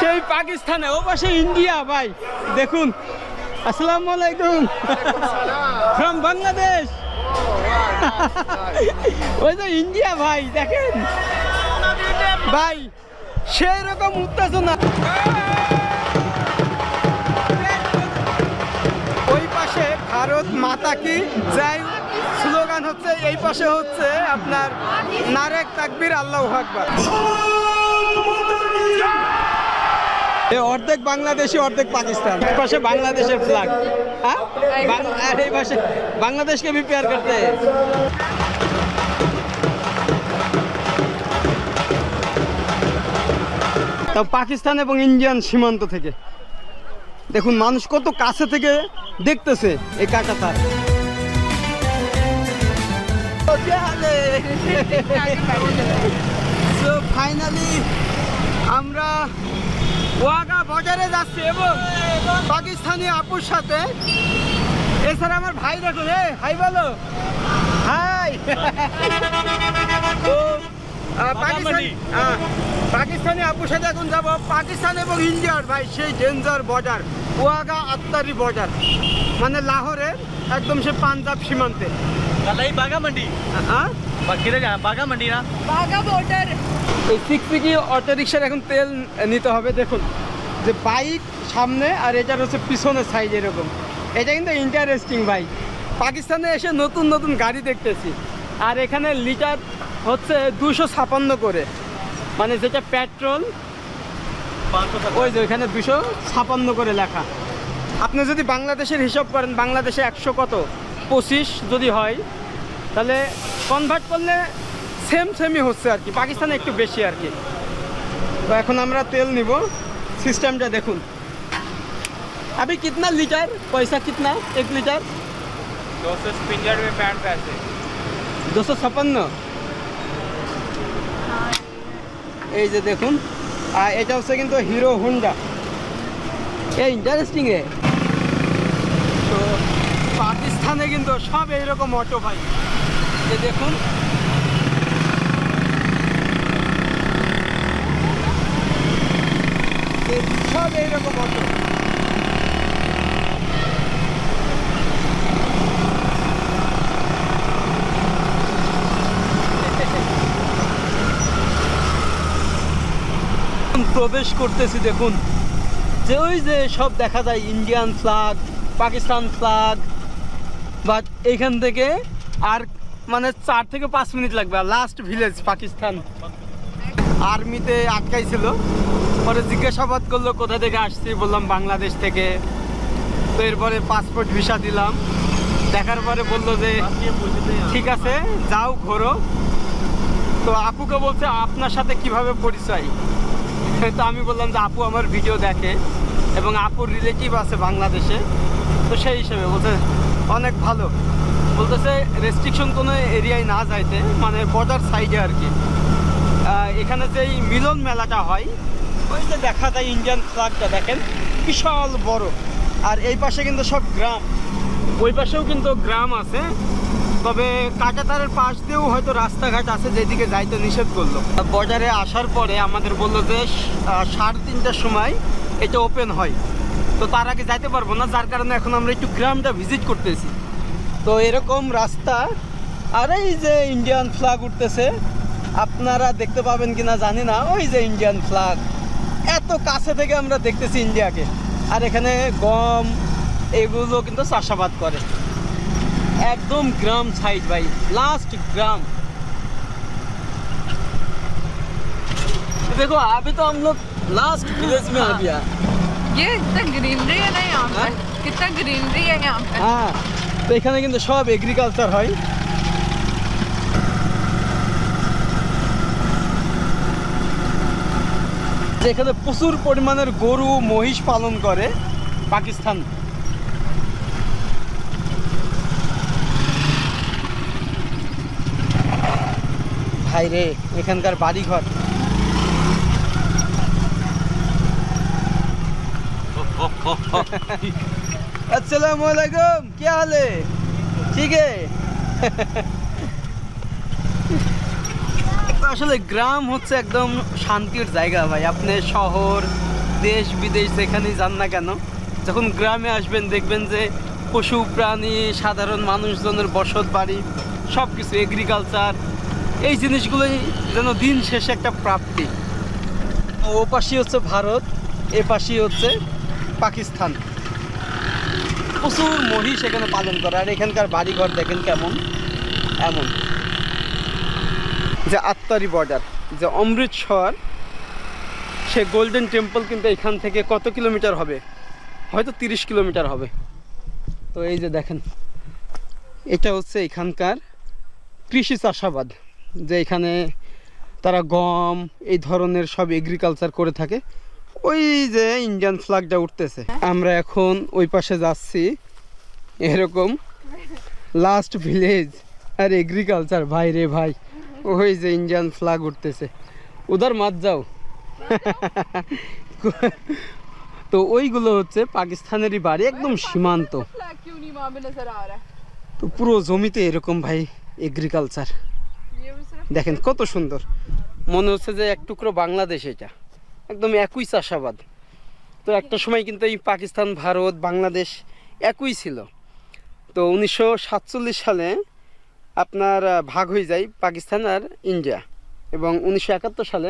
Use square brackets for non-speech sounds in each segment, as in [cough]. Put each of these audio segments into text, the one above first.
সেই পাকিস্তানে, ও পাশে ইন্ডিয়া ভাই। দেখুন, আসসালামু আলাইকুম। ফ্রম বাংলাদেশ ওই যে ইন্ডিয়া ভাই, দেখেন। ভাই সেই রকম উত্তেজনা। ওই পাশে ভারত মাতা কি? যাই স্লোগান হচ্ছে, এই পাশে হচ্ছে আপনার নারেক তাকবির, আল্লাহ আকবার। অর্ধেক বাংলাদেশি অর্ধেক পাকিস্তান। পাশে বাংলাদেশের ফ্ল্যাগ হ্যাঁ? আর এই পাশে বাংলাদেশকে প্রিপেয়ার করতে। তা পাকিস্তান এবং ইন্ডিয়ান সীমান্ত থেকে। দেখুন মানুষ কত কাছে থেকে দেখতেছে এই কাকাতার ফাইনালি [laughs] আমরা ওয়াগা বর্ডারে যাচ্ছি এবং পাকিস্তানি আপুর সাথে। এছাড়া আমার ভাই দেখুন এ হাই বলো। হাই। তো পাকিস্তানি পাকিস্তানি আপুর সাথে এখন যাব পাকিস্তান এবং ইন্ডিয়ার ভাই সেই danger border Wagah Attari border. মানে লাহোরের একদম সে পাঞ্জাব সীমান্তে। বাগা মন্ডি হ্যাঁ বাগা মন্ডি না? বাঘা বর্ডার। এই সিকপিকি অটো রিক্সার এখন তেল নিতে হবে, দেখুন। যে বাইক সামনে আর এটার হচ্ছে পিছনের সাইড এরকম। এটা কিন্তু ইন্টারেস্টিং ভাই পাকিস্তানে এসে নতুন নতুন গাড়ি দেখতেছি। আর এখানে লিটার হচ্ছে দুশো ছাপান্ন করে। মানে যেটা পেট্রোল ওই যে ওইখানে দুশো ছাপান্ন করে লেখা। আপনি যদি বাংলাদেশের হিসাব করেন, বাংলাদেশে একশো কত? পঁচিশ যদি হয়, তাহলে কনভার্ট করলে সেম সেমই হচ্ছে আর কি পাকিস্তানে একটু বেশি আর কি তো এখন আমরা তেল নিব সিস্টেমটা দেখুন अभी कितना लीटर पैसा कितना एक लीटर दो सौ पिंजर में पैंट पैसे দুশো ছাপান্ন এই যে দেখুন আর এটা হচ্ছে কিন্তু হিরো হোন্ডা এ ইন্টারেস্টিং এ তো পাকিস্তানে কিন্তু সব এইরকম অটো ভাই এই দেখুন অটো প্রবেশ করতেছি, দেখুন। যে ওই যে সব দেখা যায় ইন্ডিয়ান ফ্ল্যাগ পাকিস্তান ফ্ল্যাগ বা এইখান থেকে আর মানে চার থেকে পাঁচ মিনিট লাগবে। লাস্ট ভিলেজ পাকিস্তান আর্মিতে আটকাইছিল। পরে জিজ্ঞাসাবাদ করল, কোথা থেকে আসছি? বললাম, বাংলাদেশ থেকে। তো এরপরে পাসপোর্ট ভিসা দিলাম। দেখার পরে বলল যে, ঠিক আছে, যাও, ঘোরো। তো আপুকে বলছে, আপনার সাথে কীভাবে পরিচয়? তো আমি বললাম যে, আপু আমার ভিডিও দেখে এবং আপুর রিলেটিভ আছে বাংলাদেশে। তো সেই হিসেবে বলছে, অনেক ভালো। বলতেছে রেস্ট্রিকশন কোনো এরিয়ায় না যাইতে মানে বর্ডার সাইডে আর কি। এখানে যেই মিলন মেলাটা হয় ওই যে দেখা যায় ইন্ডিয়ান ফ্ল্যাগটা দেখেন, বিশাল বড়। আর এই পাশে কিন্তু সব গ্রাম। ওই পাশেও কিন্তু গ্রাম আছে। তবে কাটাতারের পাশ দিয়েও হয়তো রাস্তাঘাট আছে, যেদিকে যাইতে নিষেধ করল। বর্ডারে আসার পরে আমাদের বলল যে সাড়ে তিনটার সময় এটা ওপেন হয়। তো তার আগে যাইতে পারব না, যার কারণে এখন আমরা একটু গ্রামটা ভিজিট করতেছি। তো এরকম রাস্তা। আর এই যে ইন্ডিয়ান ফ্ল্যাগ উঠতেছে, আপনারা দেখতে পাবেন কিনা জানি না, ওই যে ইন্ডিয়ান ফ্ল্যাগ এত কাছে থেকে আমরা দেখতেছি ইন্ডিয়াকে আর এখানে গম এগুলো কিন্তু চাষাবাদ করে एकदम ग्राम साइड भाई लास्ट ग्राम देखो अभी तो हम लोग लास्ट विलेज में आ गया ये कितना ग्रीनरी है ना यहाँ हाँ? पर कितना ग्रीनरी है यहाँ पे হ্যাঁ তো এখানে কিন্তু সব এগ্রিকালচার হয় যেখানে প্রচুর পরিমাণের গরু, মহিষ পালন করে পাকিস্তান। ভাই রে, এখানকার বাড়ি ঘর [laughs] আসসালামু আলাইকুম, কি হাল ঠিক [laughs] আসলে গ্রাম হচ্ছে একদম শান্তির জায়গা ভাই। আপনি শহর, দেশ, বিদেশ যেখানেই যান না কেন, যখন গ্রামে আসবেন দেখবেন যে পশু, প্রাণী, সাধারণ মানুষজনের বসত বাড়ি সব কিছু এগ্রিকালচার এই জিনিসগুলোই যেন দিন শেষে একটা প্রাপ্তি। ও পাশেই হচ্ছে ভারত, এ পাশেই হচ্ছে পাকিস্তান। প্রচুর মহিষ এখানে পালন করে, আর এখানকার বাড়িঘর দেখেন কেমন? এমন। যে আত্মারি বর্ডার যে অমৃতসর, সে গোল্ডেন টেম্পল কিন্তু এখান থেকে কত কিলোমিটার হবে? হয়তো তিরিশ কিলোমিটার হবে। তো এই যে দেখেন, এটা হচ্ছে এখানকার কৃষি চাষাবাদ, যে এখানে তারা গম, এই ধরনের সব এগ্রিকালচার করে থাকে। ওই যে ইন্ডিয়ান ফ্ল্যাগটা উঠতেছে। আমরা এখন ওই পাশে যাচ্ছি, এরকম লাস্ট ভিলেজ আর এগ্রিকালচার ভাই রে ভাই ওই যে ইন্ডিয়ান ফ্লাগ উঠতেছে। উদার মাত যাও। তো ওইগুলো হচ্ছে পাকিস্তানেরই বাড়ি, একদম সীমান্ত। তো পুরো জমিতে এরকম ভাই এগ্রিকালচার দেখেন কত সুন্দর। মনে হচ্ছে যে এক টুকরো বাংলাদেশ এটা। একদম একই চাষাবাদ। তো একটা সময় কিন্তু এই পাকিস্তান, ভারত, বাংলাদেশ একই ছিল। তো উনিশশো সাতচল্লিশ সালে আপনার আহ, ভাগ হয়ে যায় পাকিস্তান আর ইন্ডিয়া এবং উনিশশো একাত্তর সালে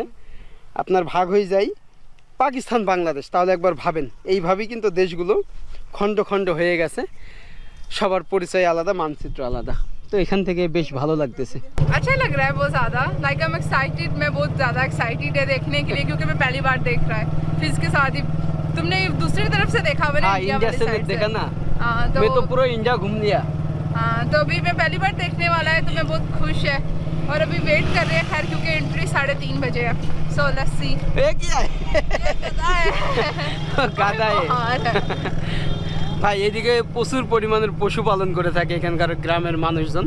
আপনার ভাগ হয়ে যায় পাকিস্তান বাংলাদেশ তাহলে একবার ভাবেন এইভাবেই কিন্তু দেশগুলো খণ্ড খণ্ড হয়ে গেছে সবার পরিচয় আলাদা মানচিত্র আলাদা তো এখান থেকে বেশ ভালো লাগতেছে अच्छा लग रहा है बहुत ज़्यादा लाइक आई एम एक्साइटेड मैं बहुत ज़्यादा एक्साइटेड है देखने के लिए क्योंकि मैं पहली बार देख रहा है फिर इसके साथ ही तुमने दूसरी तरफ से देखा हुआ हाँ इंडिया इंडिया वाली से साइड देखा ना हाँ तो मैं तो पूरा इंडिया घूम लिया हाँ तो अभी मैं पहली बार देखने वाला है तो मैं बहुत खुश है और अभी वेट कर रहे हैं खैर क्योंकि एंट्री साढ़े तीन बजे है सो लेट्स सी ए क्या है গাদা এ। ভাই এদিকে প্রচুর পরিমাণের পশুপালন করে থাকে এখানকার গ্রামের মানুষজন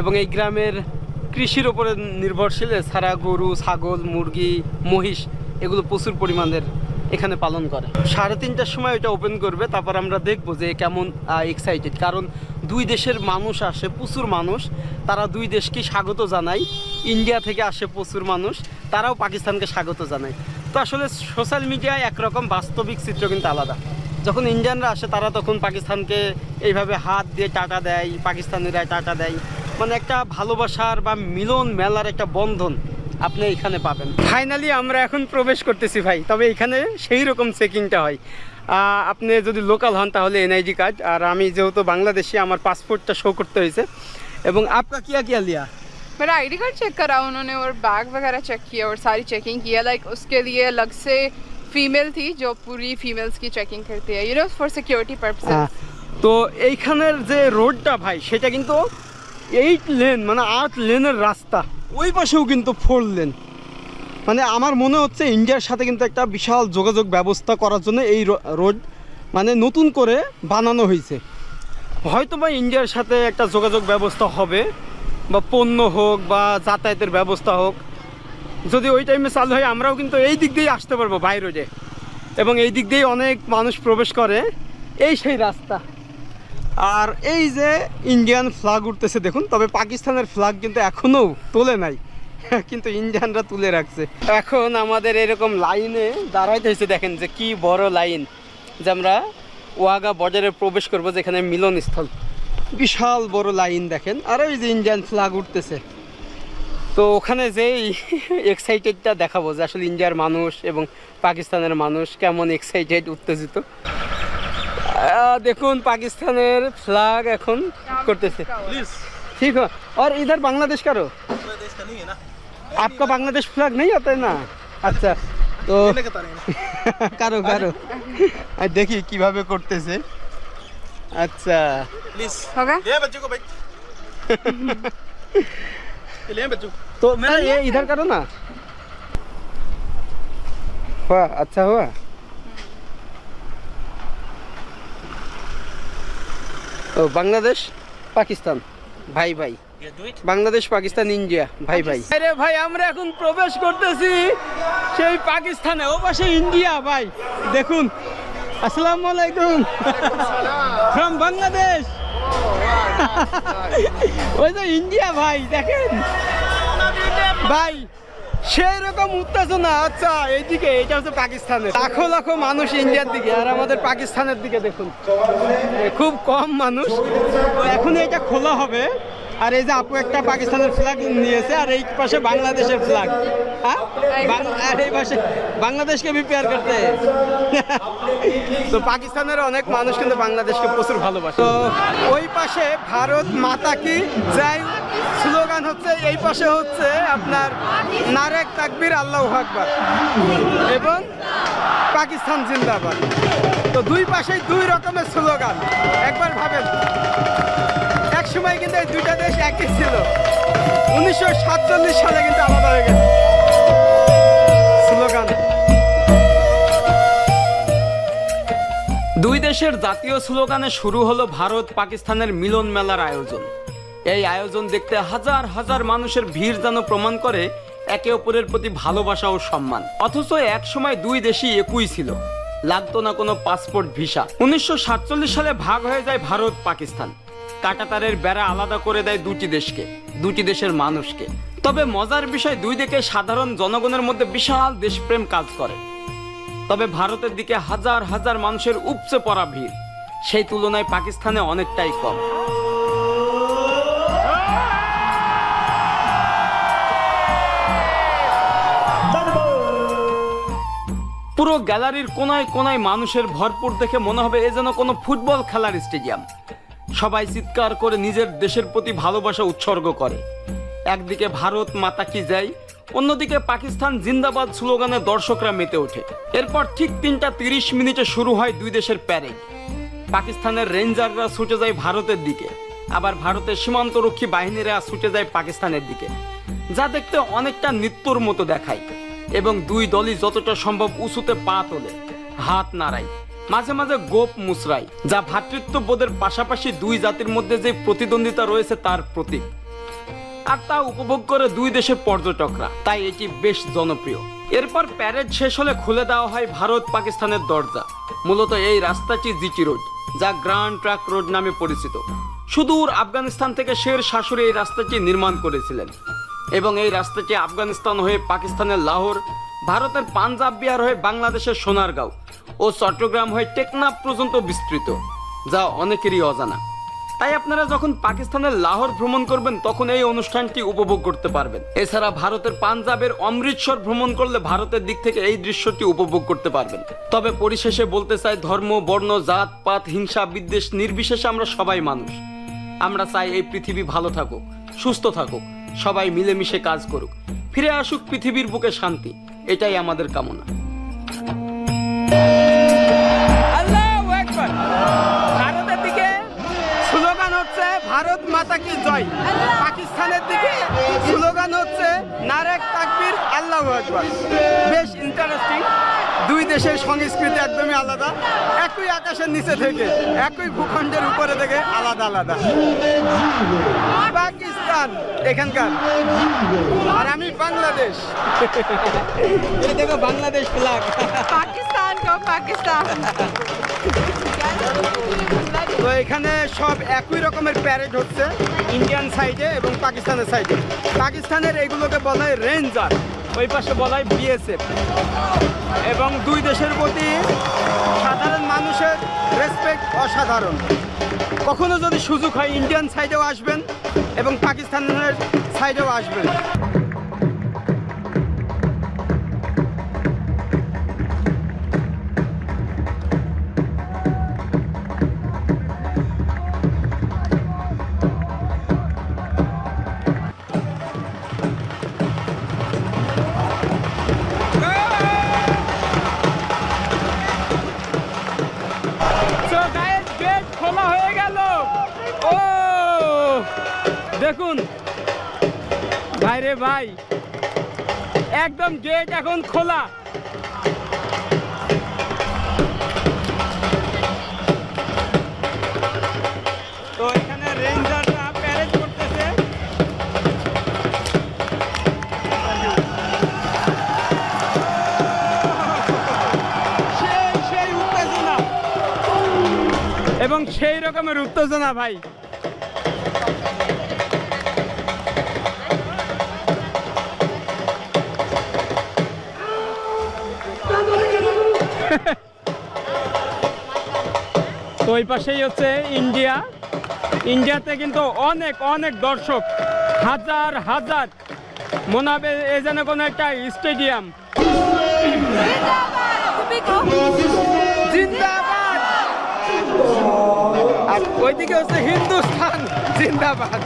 এবং এই গ্রামের কৃষির ওপরে নির্ভরশীল ছাড়া গরু ছাগল মুরগি মহিষ এগুলো প্রচুর পরিমাণের এখানে পালন করে। সাড়ে তিনটার সময় এটা ওপেন করবে, তারপর আমরা দেখব যে কেমন এক্সাইটেড কারণ দুই দেশের মানুষ আসে, প্রচুর মানুষ। তারা দুই দেশকে স্বাগত জানায়। ইন্ডিয়া থেকে আসে প্রচুর মানুষ। তারাও পাকিস্তানকে স্বাগত জানায়। তো আসলে সোশ্যাল মিডিয়ায় একরকম বাস্তবিক চিত্র কিন্তু আলাদা। যখন ইন্ডিয়ানরা আসে, তারা তখন পাকিস্তানকে এইভাবে হাত দিয়ে টাটা দেয় পাকিস্তানিরা টাটা দেয়। মানে একটা ভালোবাসার বা মিলন মেলার একটা বন্ধন। আপনি এখানে পাবেন ফাইনালি আমরা এখন প্রবেশ করতেছি ভাই তবে এখানে সেই রকম চেকিংটা হয় আহ, আপনি যদি লোকাল হন তাহলে এনআইডি কার্ড আর আমি যেহেতু বাংলাদেশি আমার পাসপোর্টটা শো করতে হয়েছে এবং আপকা কিয়া কিয়া লিয়া मेरा आईडी कार्ड चेक करा उन्होंने और बैग वगैरह चेक किया और सारी चेकिंग किया लाइक उसके लिए अलग से फीमेल थी जो पूरी फीमेल्स की चेकिंग करती है यू नो फॉर सिक्योरिटी হ্যাঁ, पर्पसेस তো এইখানের যে রোডটা ভাই সেটা কিন্তু এইট লেন মানে আট লেনের রাস্তা ওই পাশেও কিন্তু ফোর লেন। মানে আমার মনে হচ্ছে ইন্ডিয়ার সাথে কিন্তু একটা বিশাল যোগাযোগ ব্যবস্থা করার জন্য এই রোড মানে নতুন করে বানানো হয়েছে। হয়তো বা ইন্ডিয়ার সাথে একটা যোগাযোগ ব্যবস্থা হবে, বা পণ্য হোক, বা যাতায়াতের ব্যবস্থা হোক। যদি ওই টাইমে চালু হয়, আমরাও কিন্তু এই দিক দিয়েই আসতে পারব, বাই রোডে। এবং এই দিক দিয়েই অনেক মানুষ প্রবেশ করে, এই সেই রাস্তা। আর এই যে ইন্ডিয়ান ফ্ল্যাগ উঠতেছে দেখুন, তবে পাকিস্তানের ফ্ল্যাগ কিন্তু এখনও তোলে নাই। [laughs] কিন্তু ইন্ডিয়ানরা তুলে রাখছে। এখন আমাদের এরকম লাইনে দাঁড়াইতে হয়েছে, দেখেন যে কি বড় লাইন যে আমরা ওয়াগা বর্ডারে প্রবেশ করব যেখানে মিলনস্থল। বিশাল বড় লাইন দেখেন। আর ওই যে ইন্ডিয়ান ফ্ল্যাগ উঠতেছে। তো ওখানে যেই [laughs] এক্সাইটেডটা দেখাবো, যে আসলে ইন্ডিয়ার মানুষ এবং পাকিস্তানের মানুষ কেমন এক্সাইটেড উত্তেজিত। দেখুন পাকিস্তানের ফ্ল্যাগ এখন করতেছে प्लीज ठीक हो और इधर बांग्लादेश करो देश का नहीं है ना आपका बांग्लादेश फ्लैग नहीं आता है ना আচ্ছা তো [laughs] কারো কারো আর দেখি কিভাবে করতেছে আচ্ছা प्लीज होगा ले बच्चों को भाई [laughs] ये ले बच्चों को। तो मेरा ये इधर करो ना हुआ अच्छा हुआ ও বাংলাদেশ পাকিস্তান। ভাই ভাই। বাংলাদেশ পাকিস্তান ইন্ডিয়া। ভাই ভাই। আরে ভাই আমরা এখন প্রবেশ করতেছি সেই পাকিস্তানে। ও পাশে ইন্ডিয়া ভাই। দেখুন আসসালামু আলাইকুম। ফ্রম বাংলাদেশ। ওই যে ইন্ডিয়া ভাই দেখেন। ভাই সেই রকম উত্তেজনা আচ্ছা এইদিকে এটা হচ্ছে পাকিস্তানের। লাখো লাখো মানুষ ইন্ডিয়ার দিকে আর আমাদের পাকিস্তানের দিকে দেখুন। খুব কম মানুষ। এখন এটা খোলা হবে। আর এই যে আপু একটা পাকিস্তানের ফ্ল্যাগ নিয়েছে আর এই পাশে বাংলাদেশের ফ্ল্যাগ হ্যাঁ? আর এই পাশে বাংলাদেশকে প্রিপেয়ার করতে। তো পাকিস্তানের অনেক মানুষ কিন্তু বাংলাদেশকে প্রচুর ভালোবাসে। তো ওই পাশে ভারত মাতা কি যাই স্লোগান হচ্ছে এই পাশে হচ্ছে আপনার নারেক তাকবির আল্লাহ আকবার এবং পাকিস্তান জিন্দাবাদ। তো দুই পাশেই দুই রকমের স্লোগান। একবার ভাবেন। সময় কিন্তু দুইটা দেশ একই ছিল। উনিশশো সাতচল্লিশ সালে কিন্তু আলাদা হয়ে গেছে। স্লোগান। দুই দেশের জাতীয় স্লোগানে শুরু হলো ভারত পাকিস্তানের মিলন মেলার আয়োজন। এই আয়োজন দেখতে হাজার হাজার মানুষের ভিড় যেন প্রমাণ করে একে অপরের প্রতি ভালোবাসা ও সম্মান। অথচ এক সময় দুই দেশই একই ছিল। লাগতো না কোনো পাসপোর্ট ভিসা উনিশশো সাতচল্লিশ সালে ভাগ হয়ে যায় ভারত পাকিস্তান কাটাতারের বেড়া আলাদা করে দেয় দুটি দেশকে, দুটি দেশের মানুষকে। তবে মজার বিষয়, দুই দিকে সাধারণ জনগণের মধ্যে বিশাল দেশপ্রেম কাজ করে। তবে ভারতের দিকে হাজার হাজার মানুষের উপচে পড়া ভিড়। সেই তুলনায় পাকিস্তানে অনেকটাই কম। পুরো গ্যালারির কোনায় কোনায় মানুষের ভরপুর দেখে মনে হবে এ যেন কোনো ফুটবল খেলার স্টেডিয়াম। সবাই চিৎকার করে নিজের দেশের প্রতি ভালোবাসা উৎসর্গ করে। একদিকে ভারত মাতা কি যায় অন্যদিকে পাকিস্তান জিন্দাবাদ স্লোগানে দর্শকরা মেতে ওঠে। এরপর ঠিক তিনটা তিরিশ মিনিটে শুরু হয় দুই দেশের প্যারেড। পাকিস্তানের রেঞ্জাররা ছুটে যায় ভারতের দিকে, আবার ভারতের সীমান্তরক্ষী বাহিনীরা ছুটে যায় পাকিস্তানের দিকে। যা দেখতে অনেকটা নৃত্যর মতো দেখায়, এবং দুই দলই যতটা সম্ভব উঁচুতে পা তোলে, হাত নাড়ায়। মাঝে মাঝে গোপ মুসরায় যা ভ্রাতৃত্ববোধের পাশাপাশি দুই জাতির মধ্যে যে প্রতিদ্বন্দ্বিতা রয়েছে তার প্রতীক। আর তা উপভোগ করে দুই দেশের পর্যটকরা, তাই এটি বেশ জনপ্রিয়। এরপর প্যারেড শেষ হলে খুলে দেওয়া হয় ভারত পাকিস্তানের দরজা, মূলত এই রাস্তাটি জিটি রোড, যা গ্রান্ড ট্রাক রোড নামে পরিচিত। সুদূর আফগানিস্তান থেকে শের শাশুড়ি এই রাস্তাটি নির্মাণ করেছিলেন, এবং এই রাস্তাটি আফগানিস্তান হয়ে পাকিস্তানের লাহোর ভারতের পাঞ্জাব বিহার হয়ে বাংলাদেশের সোনারগাঁও ও চট্টগ্রাম হয়ে টেকনাফ পর্যন্ত বিস্তৃত, যা অনেকেরই অজানা। তাই আপনারা যখন পাকিস্তানের লাহোর ভ্রমণ করবেন, তখন এই অনুষ্ঠানটি উপভোগ করতে পারবেন। এছাড়া ভারতের পাঞ্জাবের অমৃতসর ভ্রমণ করলে ভারতের দিক থেকে এই দৃশ্যটি উপভোগ করতে পারবেন। তবে পরিশেষে বলতে চাই, ধর্ম, বর্ণ, জাত, পাত, হিংসা, বিদ্বেষ নির্বিশেষে আমরা সবাই মানুষ। আমরা চাই এই পৃথিবী ভালো থাকুক, সুস্থ থাকুক, সবাই মিলেমিশে কাজ করুক। ফিরে আসুক পৃথিবীর বুকে শান্তি। এটাই আমাদের কামনা। ভারতের দিকে স্লোগান হচ্ছে, ভারত মাতা কি জয়। পাকিস্তানের দিকে স্লোগান হচ্ছে নারেক তাকবির, আল্লাহ একবার বেশ ইন্টারেস্টিং দুই দেশের সংস্কৃতি একদমই আলাদা একই আকাশের নিচে থেকে একই ভূখণ্ডের উপরে থেকে আলাদা আলাদা। পাকিস্তান এখানকার। আর আমি বাংলাদেশ। এই দেখো বাংলাদেশ ফ্ল্যাগ পাকিস্তান পাকিস্তান। তো এখানে সব একই রকমের প্যারেড হচ্ছে ইন্ডিয়ান সাইডে এবং পাকিস্তানের সাইডে পাকিস্তানের এইগুলোকে বলা হয় রেঞ্জার ওই পাশে বলা হয় বিএসএফ। এবং দুই দেশের প্রতি সাধারণ মানুষের রেসপেক্ট অসাধারণ। কখনো যদি সুযোগ হয় ইন্ডিয়ান সাইডেও আসবেন এবং পাকিস্তানের সাইডেও আসবেন। দেখুন। ভাই রে ভাই, একদম গেট এখন খোলা। তো এখানে সেই উত্তেজনা। এবং সেই রকমের উত্তেজনা ভাই। তো ওই পাশেই হচ্ছে ইন্ডিয়া। ইন্ডিয়াতে কিন্তু অনেক অনেক দর্শক, হাজার হাজার। মনে হবে এ যেন কোনো একটা স্টেডিয়াম। আর ওইদিকে হচ্ছে হিন্দুস্তান, জিন্দাবাদ।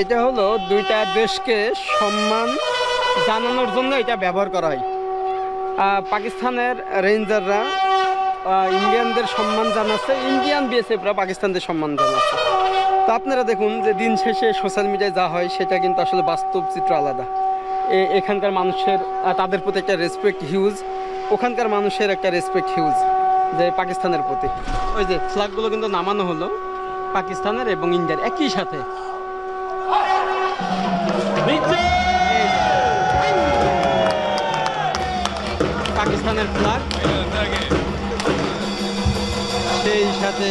এটা হলো দুইটা দেশকে সম্মান জানানোর জন্য এটা ব্যবহার করা হয়। পাকিস্তানের রেঞ্জাররা ইন্ডিয়ানদের সম্মান জানাচ্ছে, ইন্ডিয়ান বিএসএফরা পাকিস্তানদের সম্মান জানাচ্ছে। তো আপনারা দেখুন যে দিন শেষে সোশ্যাল মিডিয়ায় যা হয়, সেটা কিন্তু আসলে বাস্তব চিত্র আলাদা। এখানকার মানুষের তাদের প্রতি একটা রেসপেক্ট হিউজ ওখানকার মানুষের একটা রেসপেক্ট হিউজ যে পাকিস্তানের প্রতি। ওই যে ফ্ল্যাগগুলো কিন্তু নামানো হলো, পাকিস্তানের এবং ইন্ডিয়ার, একই সাথে। পাকিস্তানের ফ্ল্যাগ সেই সাথে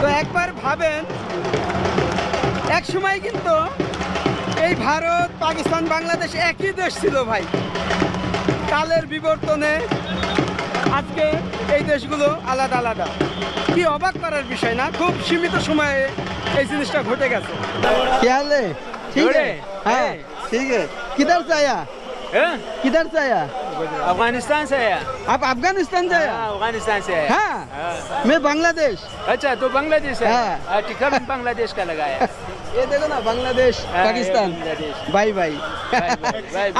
তো একবার ভাবেন এক সময় কিন্তু এই ভারত পাকিস্তান বাংলাদেশ একই দেশ ছিল ভাই কালের বিবর্তনে আজকে এই দেশগুলো আলাদা আলাদা কি অবাক করার বিষয় না খুব সীমিত সময়ে এই জিনিসটা ঘটে গেছে क्या हाल है ठीक है हाँ ठीक है किधर से आया किधर से आया अफगानिस्तान से आया आप अफगानिस्तान से आया हाँ, अफगानिस्तान से आया हाँ मैं बांग्लादेश अच्छा तो बांग्लादेश है हाँ। हाँ, टिकट भी बांग्लादेश का लगाया ये देखो ना बांग्लादेश हाँ, पाकिस्तान। भाई बाय।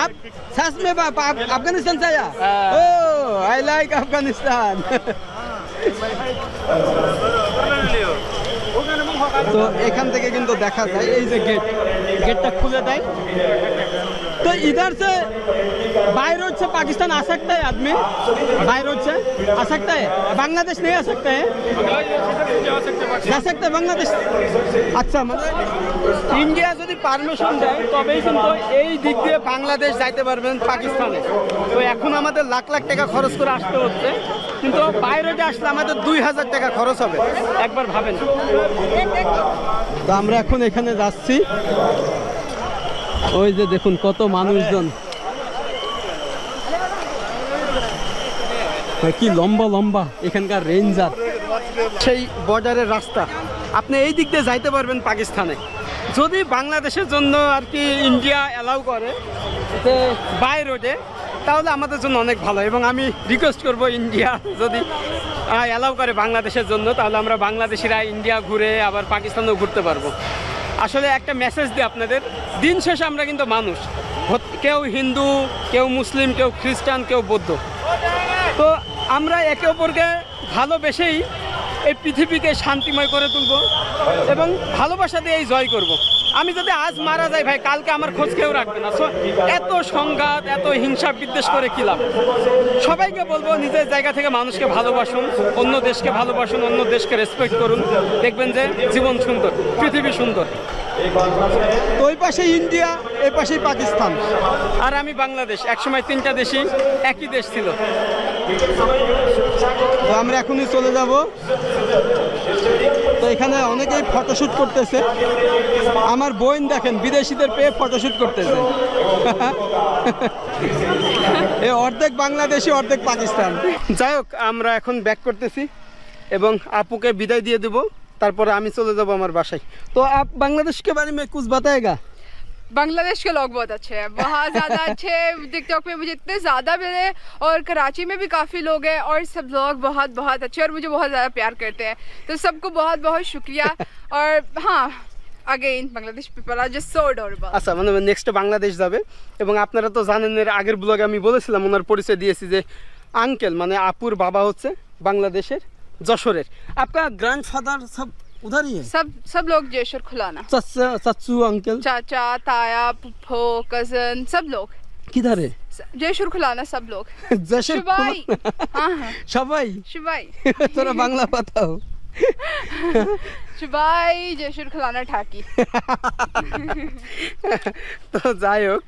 आप सच में बाप आप अफ़गानिस्तान से आया? Oh oh I like Afghanistan. তো এখান থেকে কিন্তু দেখা যায় এই যে গেট গেটটা খুলে দেয় तो इधर से बाय रोड से पाकिस्तान आ सकता है आदमी बाय रोड से आ सकता है बांग्लादेश नहीं आ सकता है जा सकते हैं बांग्लादेश আচ্ছা মানে ইন্ডিয়া যদি পারমিশন দেয় তবেই কিন্তু এই দিক দিয়ে বাংলাদেশ যাইতে পারবেন পাকিস্তানে তো এখন আমাদের লাখ লাখ টাকা খরচ করে আসতে হচ্ছে কিন্তু বাইরে যে আসলে আমাদের দুই হাজার টাকা খরচ হবে একবার ভাবেন। তো আমরা এখন এখানে যাচ্ছি। ওই যে দেখুন কত মানুষজন। কি লম্বা লম্বা এখানকার রেঞ্জার। সেই বর্ডারের রাস্তা। আপনি এই দিক দিয়ে যাইতে পারবেন পাকিস্তানে। যদি বাংলাদেশের জন্য আর কি ইন্ডিয়া অ্যালাউ করে বাই রোডে তাহলে আমাদের জন্য অনেক ভালো। এবং আমি রিকোয়েস্ট করব ইন্ডিয়া যদি অ্যালাউ করে বাংলাদেশের জন্য, তাহলে আমরা বাংলাদেশিরা ইন্ডিয়া ঘুরে আবার পাকিস্তানেও ঘুরতে পারব। আসলে একটা মেসেজ দিই আপনাদের, দিন শেষে আমরা কিন্তু মানুষ। কেউ হিন্দু, কেউ মুসলিম, কেউ খ্রিস্টান, কেউ বৌদ্ধ। তো আমরা একে অপরকে ভালোবেসেই এই পৃথিবীকে শান্তিময় করে তুলব এবং ভালোবাসা দিয়ে এই জয় করব। আমি যদি আজ মারা যাই ভাই কালকে আমার খোঁজ কেউ রাখবে না। এত সংঘাত এত হিংসা বিদ্বেষ করে কি লাভ? সবাইকে বলব নিজের জায়গা থেকে মানুষকে ভালোবাসুন অন্য দেশকে ভালোবাসুন অন্য দেশকে রেসপেক্ট করুন। দেখবেন যে জীবন সুন্দর পৃথিবী সুন্দর। তো ওই পাশে ইন্ডিয়া এই পাশেই পাকিস্তান। আর আমি বাংলাদেশ একসময় তিনটা দেশই একই দেশ ছিল। তো আমরা এখনই চলে যাব। তো এখানে অনেকেই ফটোশ্যুট করতেছে। আমার বোন দেখেন, বিদেশিদের পেয়ে ফটোশ্যুট করতেছে। এ অর্ধেক বাংলাদেশি, অর্ধেক পাকিস্তান। যাই হোক, আমরা এখন ব্যাক করতেছি এবং আপুকে বিদায় দিয়ে দেব। তারপরে আমি চলে যাব আমার বাসায়। তো আপ বাংলাদেশকে বাড়ি মেয়ে কুচ বাতায় বাতায়গা बांग्लादेश के लोग बहुत अच्छे हैं बहुत ज़्यादा अच्छे टिकटॉक पे मुझे इतने ज़्यादा मिले और कराची में भी काफ़ी लोग हैं और सब लोग बहुत बहुत अच्छे और मुझे बहुत ज़्यादा प्यार करते हैं तो सबको बहुत बहुत शुक्रिया और हाँ again Bangladesh people are just so adorable আচ্ছা মানে নেক্সট বাংলাদেশ যাবে এবং আপনারা তো জানেন এর আগের ব্লগে আমি বলেছিলাম ওনার পরিচয় দিয়েছি যে আঙ্কেল মানে আপুর বাবা হচ্ছে বাংলাদেশের যশোরের আপনার গ্র্যান্ডফাদার সব উধার ही है सब सब लोग जयशुर खुलाना चाचा चाचू अंकल चाचा ताया पुप्पो कजन सब लोग किधर है जयशुर खुलाना सब लोग जशोर शिवाई हाँ हाँ সবাই शिवाई তোরা বাংলা বাতাও शिवाई जयशुर खुलाना ठाकी তো যাই হোক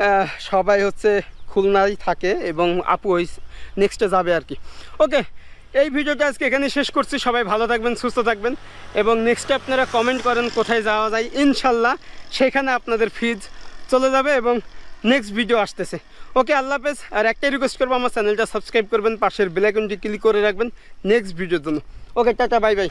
আহ, সবাই হচ্ছে খুলনায় থাকে এবং আপু ওই নেক্সটে যাবে আর কি ওকে এই ভিডিওটা আজকে এখানে শেষ করছি। সবাই ভালো থাকবেন, সুস্থ থাকবেন এবং নেক্সটে আপনারা কমেন্ট করেন কোথায় যাওয়া যায়। ইনশাল্লাহ সেখানে আপনাদের ফিজ চলে যাবে এবং নেক্সট ভিডিও আসতেছে। ওকে, আল্লাহ হাফেজ। আর একটাই রিকোয়েস্ট করব, আমার চ্যানেলটা সাবস্ক্রাইব করবেন, পাশের বেলাইকনটি ক্লিক করে রাখবেন। নেক্সট ভিডিওর জন্য। ওকে, টাটা বাই বাই